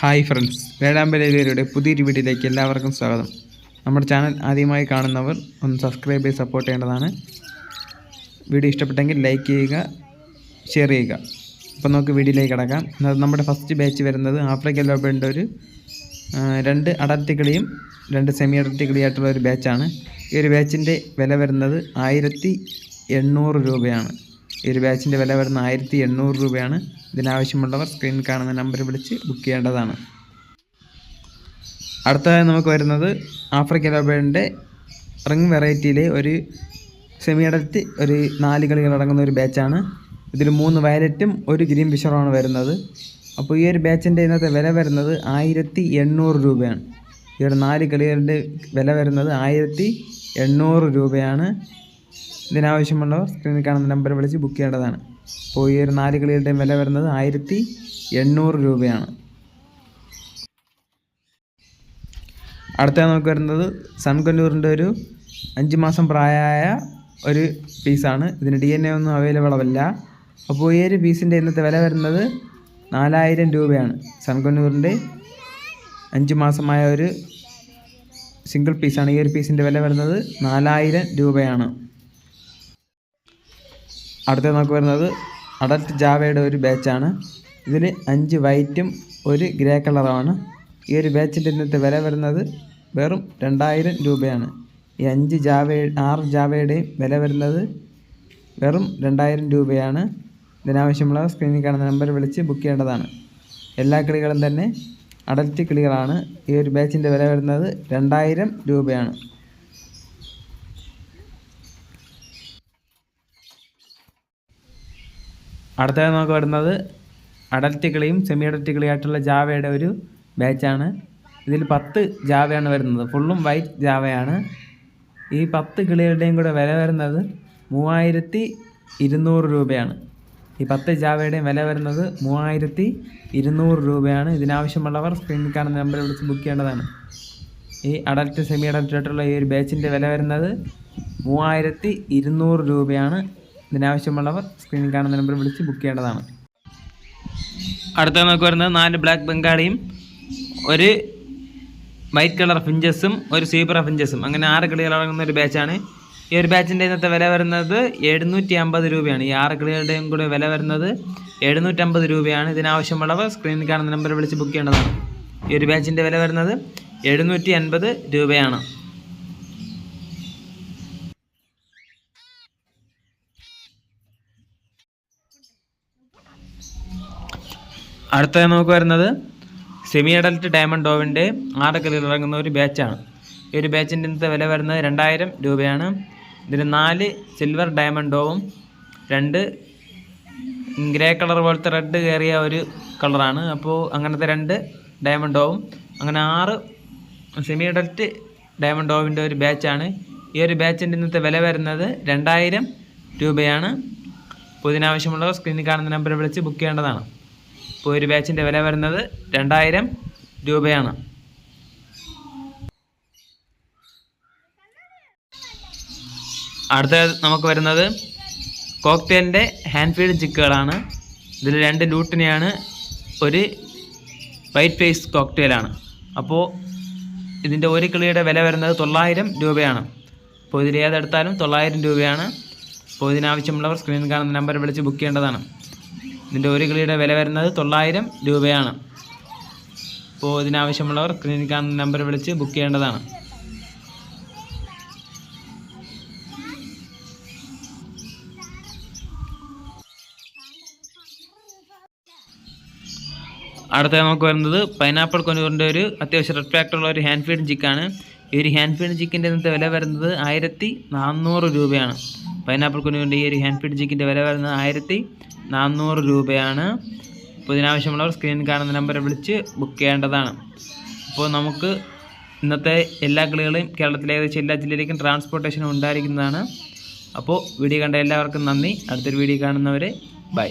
Hi friends വേഴാമ്പലേരിയുടെ പുതിയൊരു വീഡിയോയിലേക്ക് എല്ലാവർക്കും സ്വാഗതം. നമ്മുടെ ചാനൽ ആദ്യമായി കാണുന്നവർ ഒന്ന് സബ്സ്ക്രൈബ് ചെയ്ത് സപ്പോർട്ട് ചെയ്യേണ്ടതാണ്. വീഡിയോ ഇഷ്ടപ്പെട്ടെങ്കിൽ ലൈക്ക് ചെയ്യുക ഷെയർ ചെയ്യുക. അപ്പോൾ നമുക്ക് വീഡിയോയിലേക്ക് കിടക്കാം. നമ്മുടെ ഫസ്റ്റ് ബാച്ച് വരുന്നത് ആഫ്രിക്കൻ ലോബിന്റെ ഒരു രണ്ട് അഡൽറ്റ് കിളിയും രണ്ട് സെമി അഡൽറ്റ് കിളിയായിട്ടുള്ള ഒരു ബാച്ചാണ് ഈ ഒരു ബാച്ചിന്റെ വില വരുന്നത് ആയിരത്തി രൂപയാണ്. ഈ ഒരു ബാച്ചിന്റെ വില വരുന്ന ആയിരത്തി എണ്ണൂറ് രൂപയാണ്. ഇതിനാവശ്യമുള്ളവർ സ്ക്രീനിൽ കാണുന്ന നമ്പർ വിളിച്ച് ബുക്ക് ചെയ്യേണ്ടതാണ്. അടുത്തതായി നമുക്ക് വരുന്നത് ആഫ്രിക്കൻ ലോബേഡിന്റെ റിംഗ് വെറൈറ്റിയിലെ ഒരു സെമി അഡൽറ്റ് ഒരു നാല് കളികൾ അടങ്ങുന്ന ഒരു ബാച്ചാണ് ഇതിൽ മൂന്ന് വയലറ്റും ഒരു ഗ്രീൻ ഫിഷറുമാണ് വരുന്നത്. അപ്പോൾ ഈ ഒരു ബാച്ചിന്റെ ഇന്നത്തെ വില വരുന്നത് ആയിരത്തി എണ്ണൂറ് രൂപയാണ്. ഈ ഒരു നാല് കളികളുടെ വില വരുന്നത് ആയിരത്തി എണ്ണൂറ് രൂപയാണ്. ഇതിനാവശ്യമുള്ളവർ സ്ക്രീനിൽ കാണുന്ന നമ്പർ വിളിച്ച് ബുക്ക് ചെയ്യേണ്ടതാണ്. അപ്പോൾ ഈ ഒരു നാല് കളികളുടെയും വില വരുന്നത് ആയിരത്തി എണ്ണൂറ് രൂപയാണ്. അടുത്ത നമുക്ക് വരുന്നത് സൺകൊന്നൂറിന്റെ ഒരു അഞ്ച് മാസം പ്രായമായ ഒരു പീസാണ് ഇതിന് ഡി എൻ എ ഒന്നും അവൈലബിൾ അല്ല അപ്പോൾ ഈ ഒരു പീസിന്റെ ഇന്നത്തെ വില വരുന്നത് നാലായിരം രൂപയാണ്. സൺകൊന്നൂറിന്റെ അഞ്ച് മാസമായ ഒരു സിംഗിൾ പീസാണ് ഈ ഒരു പീസിന്റെ വില വരുന്നത് നാലായിരം രൂപയാണ്. അടുത്ത നമുക്ക് വരുന്നത് അഡൽട്ട് ജാവയുടെ ഒരു ബാച്ചാണ്. ഇതിൽ അഞ്ച് വൈറ്റും ഒരു ഗ്രേ കളറുമാണ്. ഈ ഒരു ബാച്ചിന്റെ ഇന്നത്തെ വില വരുന്നത് വെറും രണ്ടായിരം രൂപയാണ്. ഈ അഞ്ച് ജാവ ആറ് ജാവയുടെയും വില വരുന്നത് വെറും രണ്ടായിരം രൂപയാണ്. ഇതിനാവശ്യമുള്ള സ്ക്രീനിൽ കാണുന്ന നമ്പർ വിളിച്ച് ബുക്ക് ചെയ്യേണ്ടതാണ്. എല്ലാ കിളികളും തന്നെ അഡൽറ്റ് കിളികളാണ്. ഈ ഒരു ബാച്ചിന്റെ വില വരുന്നത് രണ്ടായിരം രൂപയാണ്. അടുത്തത് നമുക്ക് വരുന്നത് അഡൽറ്റുകളെയും സെമി അഡൽറ്റുകളെയും ആയിട്ടുള്ള ജാവയുടെ ഒരു ബാച്ചാണ് ഇതിൽ പത്ത് ജാവയാണ് വരുന്നത്. ഫുള്ളും വൈറ്റ് ജാവയാണ്. ഈ പത്ത് കിളികളുടെയും കൂടെ വില വരുന്നത് മൂവായിരത്തി ഇരുന്നൂറ് രൂപയാണ്. ഈ പത്ത് ജാവയുടെയും വില വരുന്നത് മൂവായിരത്തി ഇരുന്നൂറ് രൂപയാണ്. ഇതിനാവശ്യമുള്ളവർ സ്ക്രീനിൽ കാണുന്ന നമ്പർ വിളിച്ച് ബുക്ക് ചെയ്യേണ്ടതാണ്. ഈ അഡൽറ്റ് സെമി അഡൽറ്റ് ആയിട്ടുള്ള ഈ ഒരു ബാച്ചിന്റെ വില വരുന്നത് മൂവായിരത്തി ഇരുന്നൂറ് രൂപയാണ്. ഇതിനാവശ്യമുള്ളവർ സ്ക്രീനിൽ കാണുന്ന നമ്പർ വിളിച്ച് ബുക്ക് ചെയ്യേണ്ടതാണ്. അടുത്ത നമുക്ക് വരുന്നത് നാല് ബ്ലാക്ക് ബംഗാളിയും ഒരു വൈറ്റ് കളർ ഫിഞ്ചസും ഒരു സീബ്ര ഫിഞ്ചസും അങ്ങനെ ആറ് കിളികൾ അടങ്ങുന്ന ഒരു ബാച്ചാണ് ഈ ഒരു ബാച്ചിന്റെ ഇന്നത്തെ വില വരുന്നത് എഴുന്നൂറ്റി അമ്പത് രൂപയാണ്. ഈ ആറ് കിളികളുടെയും കൂടെ വില വരുന്നത് എഴുന്നൂറ്റമ്പത് രൂപയാണ്. ഇതിനാവശ്യമുള്ളവർ സ്ക്രീനിൽ കാണുന്ന നമ്പർ വിളിച്ച് ബുക്ക് ചെയ്യേണ്ടതാണ്. ഈ ഒരു ബാച്ചിന്റെ വില വരുന്നത് എഴുന്നൂറ്റി അൻപത് രൂപയാണ്. അടുത്തത് നമുക്ക് വരുന്നത് സെമി അഡൽട്ട് ഡയമണ്ട് ഡോവിന്റെ ആറ് ഇറങ്ങുന്ന ഒരു ബാച്ചാണ് ഈ ഒരു ബാച്ചിന്റെ ഇന്നത്തെ വില വരുന്നത് രണ്ടായിരം രൂപയാണ്. ഇതിന് നാല് സിൽവർ ഡയമണ്ട് ഡോവും രണ്ട് ഗ്രേ കളർ പോലത്തെ റെഡ് കയറിയ ഒരു കളറാണ് അപ്പോൾ അങ്ങനത്തെ രണ്ട് ഡയമണ്ട് ഡോവും അങ്ങനെ ആറ് സെമി അഡൽട്ട് ഡയമണ്ട് ഡോവിന്റെ ഒരു ബാച്ചാണ് ഈ ഒരു ബാച്ചിന്റെ ഇന്നത്തെ വില വരുന്നത് രണ്ടായിരം രൂപയാണ്. അപ്പോൾ ഇതിനാവശ്യമുള്ളവർ സ്ക്രീനിൽ കാണുന്ന നമ്പറിൽ വിളിച്ച് ബുക്ക് ചെയ്യേണ്ടതാണ്. ഒരു ബാച്ചിന്റെ വില വരുന്നത് രണ്ടായിരം രൂപയാണ്. അടുത്ത നമുക്ക് വരുന്നത് കോക്ടെയിലിന്റെ ഹാൻഡ് ഫീഡ് ചിക്കുകളാണ് ഇതിൽ രണ്ട് ലൂട്ടിനെയാണ് ഒരു വൈറ്റ് ഫേസ് കോക്ടെയിലാണ്. അപ്പോൾ ഇതിന്റെ ഒരു കിളിയുടെ വില വരുന്നത് തൊള്ളായിരം രൂപയാണ്. അപ്പോൾ ഇതിൽ ഏതെടുത്താലും തൊള്ളായിരം രൂപയാണ്. അപ്പോൾ ഇതിനാവശ്യമുള്ളവർ സ്ക്രീനിൽ കാണുന്ന നമ്പർ വിളിച്ച് ബുക്ക് ചെയ്യേണ്ടതാണ്. ഇതിന്റെ ഒരു കിളിയുടെ വില വരുന്നത് തൊള്ളായിരം രൂപയാണ്. അപ്പോൾ ഇതിനാവശ്യമുള്ളവർ ക്ലിനിക്ക് കാണുന്ന നമ്പർ വിളിച്ച് ബുക്ക് ചെയ്യേണ്ടതാണ്. അടുത്ത നമുക്ക് വരുന്നത് പൈനാപ്പിൾ കൊനൂറിന്റെ ഒരു അത്യാവശ്യം റെഡ് ഒരു ഹാൻഡ് ഫീഡ് ചിക്കാണ് ഈ ഒരു ഹാൻഡ് ഫീഡ് ചിക്കിന്റെ ഇന്നത്തെ വില വരുന്നത് ആയിരത്തി നാനൂറ് രൂപയാണ്. പൈനാപ്പിൾ കൊന്നൂറിന്റെ ഈ ഒരു ഹാൻഡ് ഫീഡ് ജിക്കിന്റെ വില വരുന്നത് ആയിരത്തി നാനൂറ് രൂപയാണ്. അപ്പോൾ ഇതിനാവശ്യമുള്ളവർ സ്ക്രീനിൽ കാണുന്ന നമ്പർ വിളിച്ച് ബുക്ക് ചെയ്യേണ്ടതാണ്. അപ്പോൾ നമുക്ക് ഇന്നത്തെ എല്ലാ കളികളെയും കേരളത്തിലെ ഏകദേശം എല്ലാ ജില്ലയിലേക്കും ട്രാൻസ്പോർട്ടേഷൻ ഉണ്ടായിരിക്കുന്നതാണ്. അപ്പോൾ വീഡിയോ കണ്ട എല്ലാവർക്കും നന്ദി. അടുത്തൊരു വീഡിയോ കാണുന്നവരെ ബൈ